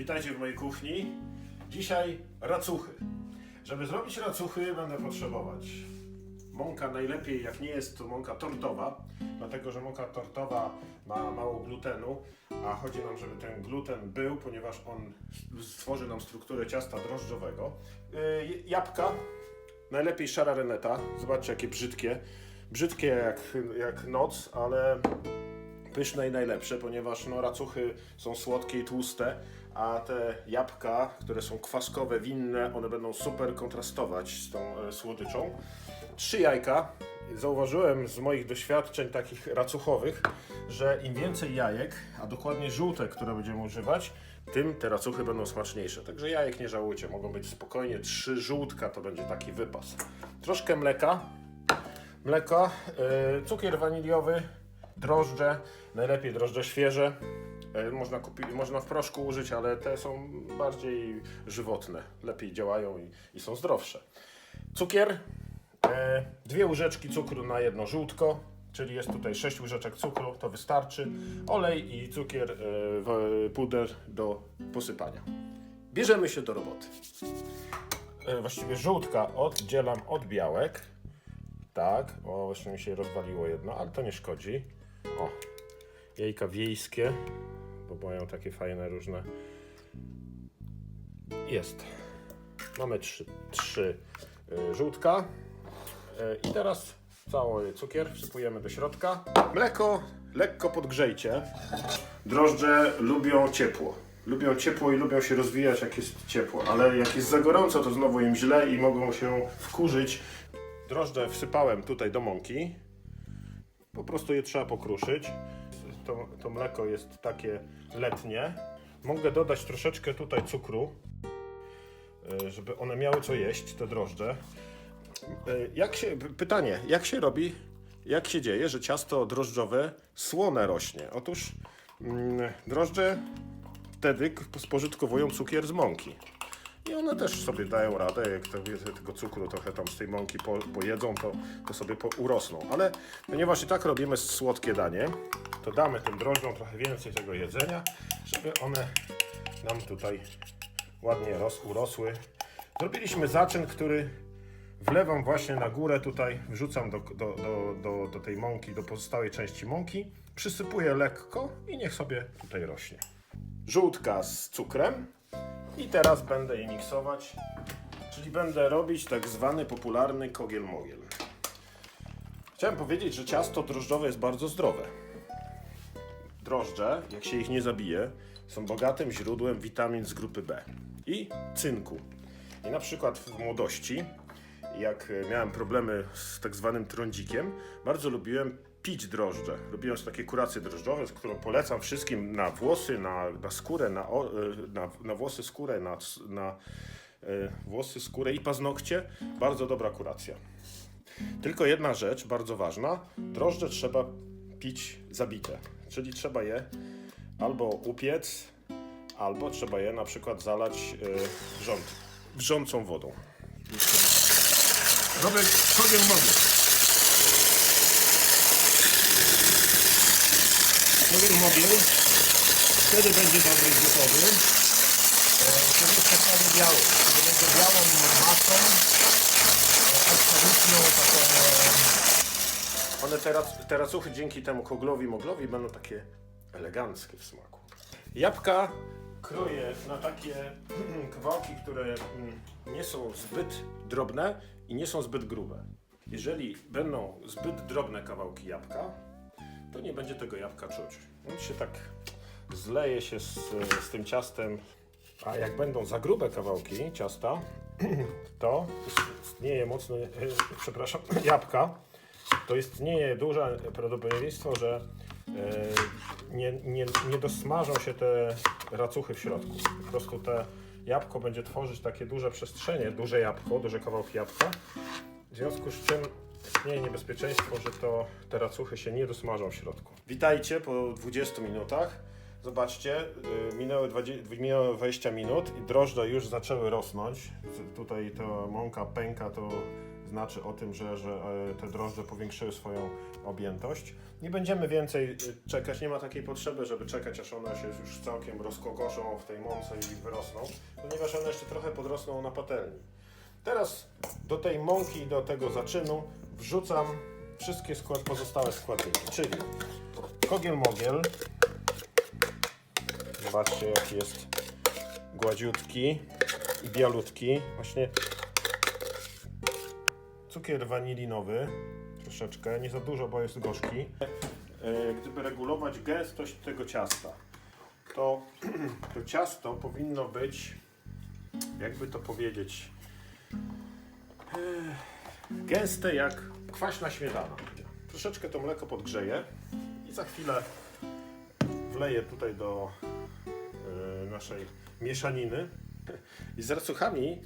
Witajcie w mojej kuchni. Dzisiaj racuchy. Żeby zrobić racuchy będę potrzebować mąka najlepiej jak nie jest to mąka tortowa, dlatego że mąka tortowa ma mało glutenu, a chodzi nam, żeby ten gluten był, ponieważ on stworzy nam strukturę ciasta drożdżowego. Yy, jabłka, najlepiej szara reneta, zobaczcie jakie brzydkie. Brzydkie jak, jak noc, ale pyszne i najlepsze, ponieważ no, racuchy są słodkie i tłuste, a te jabłka, które są kwaskowe, winne, one będą super kontrastować z tą e, słodyczą. Trzy jajka. Zauważyłem z moich doświadczeń takich racuchowych, że im więcej jajek, a dokładnie żółte, które będziemy używać, tym te racuchy będą smaczniejsze. Także jajek nie żałujcie, mogą być spokojnie trzy żółtka, to będzie taki wypas. Troszkę mleka, mleko, yy, cukier waniliowy, drożdże, najlepiej drożdże świeże. Yy, Można, kupi, można w proszku użyć, ale te są bardziej żywotne, lepiej działają i, i są zdrowsze. Cukier, e, dwie łyżeczki cukru na jedno żółtko, czyli jest tutaj 6 łyżeczek cukru, to wystarczy. Olej i cukier, e, puder do posypania. Bierzemy się do roboty. E, właściwie żółtka oddzielam od białek. Tak, o właśnie mi się rozwaliło jedno, ale to nie szkodzi. O, jajka wiejskie, bo mają takie fajne różne. Jest. Mamy trzy, trzy y, żółtka. Y, I teraz cały cukier wsypujemy do środka. Mleko lekko podgrzejcie. Drożdże lubią ciepło. Lubią ciepło i lubią się rozwijać jak jest ciepło, ale jak jest za gorąco, to znowu im źle i mogą się wkurzyć. Drożdże wsypałem tutaj do mąki. Po prostu je trzeba pokruszyć. To, to mleko jest takie letnie. Mogę dodać troszeczkę tutaj cukru, y, żeby one miały co jeść, te drożdże. Y, Jak się, pytanie, jak się robi, jak się dzieje, że ciasto drożdżowe słone rośnie? Otóż mm, drożdże wtedy spożytkowują cukier z mąki. I one też sobie dają radę, jak tego cukru trochę tam z tej mąki po, pojedzą, to, to sobie po, urosną. Ale ponieważ i tak robimy słodkie danie, to damy tym drożdżom trochę więcej tego jedzenia, żeby one nam tutaj ładnie ros, urosły. Zrobiliśmy zaczyn, który wlewam właśnie na górę tutaj, wrzucam do, do, do, do, do tej mąki, do pozostałej części mąki, przysypuję lekko i niech sobie tutaj rośnie. Żółtka z cukrem i teraz będę je miksować, czyli będę robić tak zwany popularny kogiel-mogiel. Chciałem powiedzieć, że ciasto drożdżowe jest bardzo zdrowe. Drożdże, jak się ich nie zabije, są bogatym źródłem witamin z grupy B i cynku. I na przykład w młodości, jak e, miałem problemy z tak zwanym trądzikiem, bardzo lubiłem pić drożdże. Robiłem takie kuracje drożdżowe, którą polecam wszystkim na włosy, na, na skórę, na, e, na, na włosy, skórę, na, na e, włosy, skórę i paznokcie. Bardzo dobra kuracja. Tylko jedna rzecz, bardzo ważna. Drożdże trzeba pić zabite, czyli trzeba je albo upiec, albo trzeba je na przykład zalać y, wrząt, wrzącą wodą. Robię kogiem mogiel. Kogiem mogiel. Wtedy będzie dobry gotowy. Wtedy czasami biały. Wtedy będzie białą masą, e, absolutną taką... e, One teraz, teracuchy dzięki temu koglowi moglowi będą takie eleganckie w smaku. Jabłka kroję na takie kawałki, które mm, nie są zbyt drobne i nie są zbyt grube. Jeżeli będą zbyt drobne kawałki jabłka, to nie będzie tego jabłka czuć. On się tak zleje się z, z tym ciastem, a jak będą za grube kawałki ciasta, to istnieje mocne, e, przepraszam, jabłka, to istnieje duże prawdopodobieństwo, że e, nie, nie, nie dosmażą się te racuchy w środku. Po prostu te jabłko będzie tworzyć takie duże przestrzenie, duże jabłko, duże kawałki jabłka. W związku z czym istnieje niebezpieczeństwo, że to te racuchy się nie dosmażą w środku. Witajcie po 20 minutach. Zobaczcie, y, minęły 20, minęło 20 minut i drożdże już zaczęły rosnąć. Tutaj ta mąka pęka, to znaczy o tym, że, że e, te drożdże powiększyły swoją objętość. Nie będziemy więcej e, czekać, nie ma takiej potrzeby, żeby czekać, aż one się już całkiem rozkokoszą w tej mące i wyrosną, ponieważ one jeszcze trochę podrosną na patelni. Teraz do tej mąki do tego zaczynu wrzucam wszystkie skład, pozostałe składniki, czyli kogiel mogiel. Zobaczcie jaki jest gładziutki i bialutki. Właśnie cukier wanilinowy, troszeczkę, nie za dużo, bo jest gorzki. E, Gdyby regulować gęstość tego ciasta, to to ciasto powinno być, jakby to powiedzieć, e, gęste jak kwaśna śmietana. Troszeczkę to mleko podgrzeję i za chwilę wleję tutaj do e, naszej mieszaniny. I z racuchami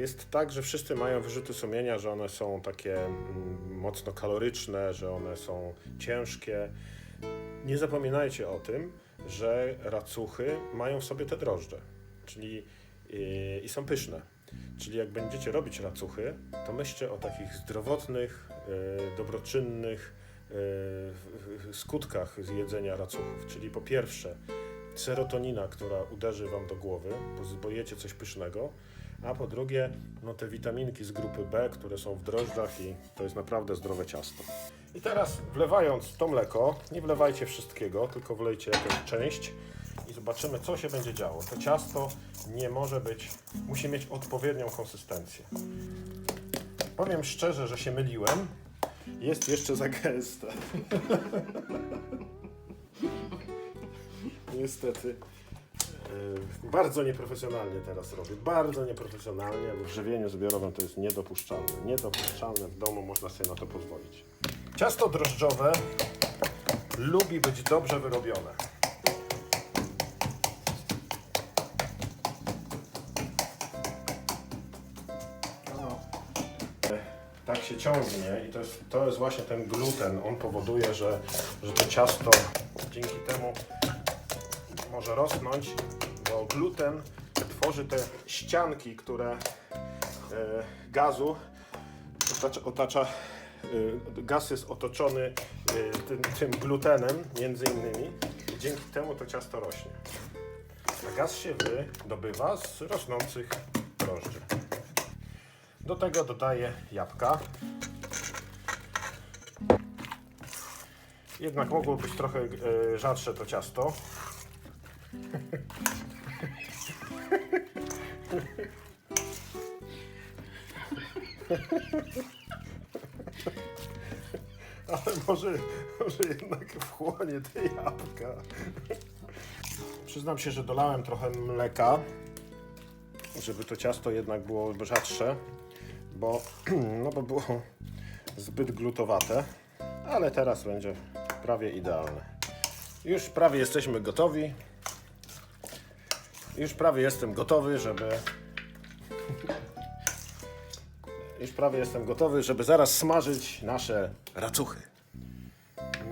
jest tak, że wszyscy mają wyrzuty sumienia, że one są takie mm, mocno kaloryczne, że one są ciężkie. Nie zapominajcie o tym, że racuchy mają w sobie te drożdże, czyli i, i są pyszne. Czyli jak będziecie robić racuchy, to myślcie o takich zdrowotnych, e, dobroczynnych e, skutkach z jedzenia racuchów. Czyli po pierwsze serotonina, która uderzy wam do głowy, bo zbojecie coś pysznego, a po drugie no te witaminki z grupy B, które są w drożdżach i to jest naprawdę zdrowe ciasto. I teraz wlewając to mleko, nie wlewajcie wszystkiego, tylko wlejcie jakąś część i zobaczymy co się będzie działo. To ciasto nie może być, musi mieć odpowiednią konsystencję. Powiem szczerze, że się myliłem. Jest jeszcze za gęste. Niestety. Yy, Bardzo nieprofesjonalnie teraz robię. Bardzo nieprofesjonalnie. W żywieniu zbiorowym to jest niedopuszczalne. Niedopuszczalne w domu można sobie na to pozwolić. Ciasto drożdżowe lubi być dobrze wyrobione. tak się ciągnie i to jest, to jest właśnie ten gluten. On powoduje, że, że to ciasto dzięki temu może rosnąć, gluten tworzy te ścianki, które e, gazu otacza, otacza e, gaz jest otoczony e, tym, tym glutenem między innymi dzięki temu to ciasto rośnie. A gaz się wydobywa z rosnących drożdży. Do tego dodaję jabłka. Jednak mogło być trochę rzadsze to ciasto. Ale może, może jednak wchłonie te jabłka. Przyznam się, że dolałem trochę mleka, żeby to ciasto jednak było rzadsze, bo, no bo było zbyt glutowate, ale teraz będzie prawie idealne. Już prawie jesteśmy gotowi. Już prawie jestem gotowy, żeby. Już prawie jestem gotowy, żeby zaraz smażyć nasze racuchy.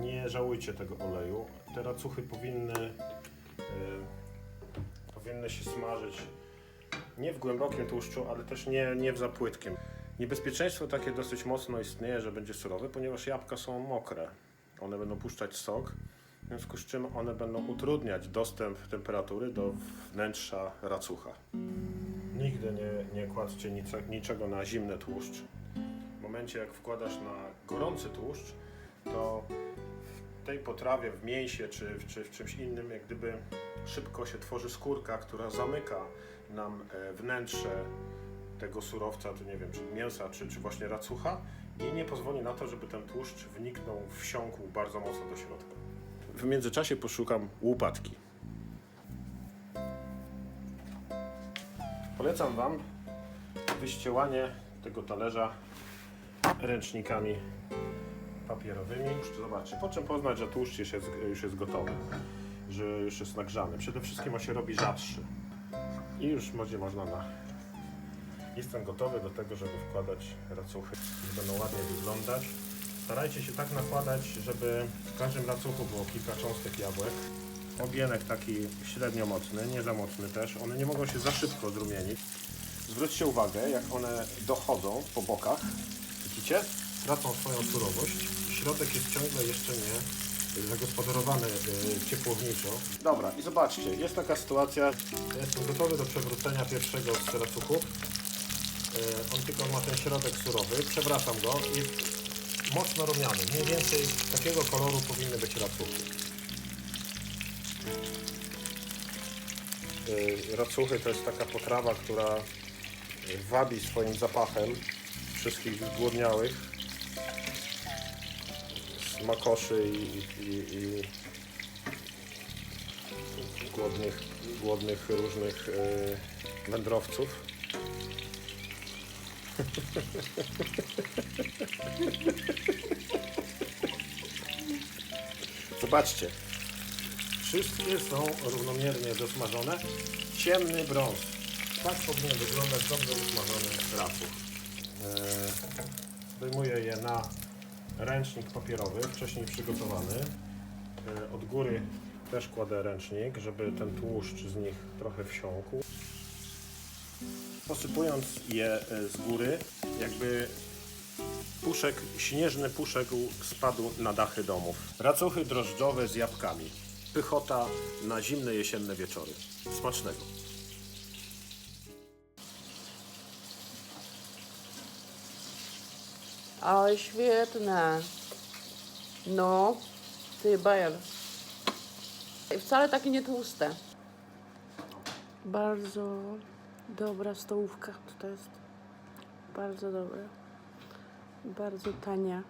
Nie żałujcie tego oleju. Te racuchy powinny, y, powinny się smażyć nie w głębokim tłuszczu, ale też nie, nie w za płytkim. Niebezpieczeństwo takie dosyć mocno istnieje, że będzie surowe, ponieważ jabłka są mokre. One będą puszczać sok, w związku z czym one będą utrudniać dostęp temperatury do wnętrza racucha. Nigdy nie, nie kładźcie nic, niczego na zimny tłuszcz. W momencie jak wkładasz na gorący tłuszcz, to w tej potrawie, w mięsie czy, czy w czymś innym, jak gdyby szybko się tworzy skórka, która zamyka nam e, wnętrze tego surowca, czy nie wiem, czy mięsa, czy, czy właśnie racucha i nie pozwoli na to, żeby ten tłuszcz wniknął, wsiąkł bardzo mocno do środka. W międzyczasie poszukam łopatki. Polecam Wam wyściełanie tego talerza ręcznikami papierowymi. Już zobaczcie, po czym poznać, że tłuszcz już jest, już jest gotowy, że już jest nagrzany. Przede wszystkim on się robi rzadszy. I już będzie można na... Jestem gotowy do tego, żeby wkładać racuchy. Będą ładnie wyglądać. Starajcie się tak nakładać, żeby w każdym racuchu było kilka cząstek jabłek. Obienek taki średnio mocny, nie za mocny też. One nie mogą się za szybko zrumienić. Zwróćcie uwagę, jak one dochodzą po bokach. Widzicie? Tracą swoją surowość. Środek jest ciągle jeszcze nie zagospodarowany e, ciepłowniczo. Dobra, i zobaczcie, jest taka sytuacja. Ja jestem gotowy do przewrócenia pierwszego z racuchów. E, On tylko ma ten środek surowy. Przewracam go i mocno rumiany. Mniej więcej takiego koloru powinny być racuchy. Y, Racuchy to jest taka potrawa, która wabi swoim zapachem wszystkich zgłodniałych smakoszy i, i, i głodnych, głodnych różnych y, wędrowców. Zobaczcie, Wszystkie są równomiernie dosmażone. Ciemny brąz. Tak powinien wyglądać dobrze usmażony rapuch. Eee, Zdejmuję je na ręcznik papierowy, wcześniej przygotowany. Eee, Od góry też kładę ręcznik, żeby ten tłuszcz z nich trochę wsiąkł. Posypując je e, z góry, jakby puszek, śnieżny puszek spadł na dachy domów. Racuchy drożdżowe z jabłkami. Pychota na zimne jesienne wieczory. Smacznego. Ale świetne. No, ty bajel. I Wcale takie nie tłuste. Bardzo dobra stołówka. To jest bardzo dobra. Bardzo tania.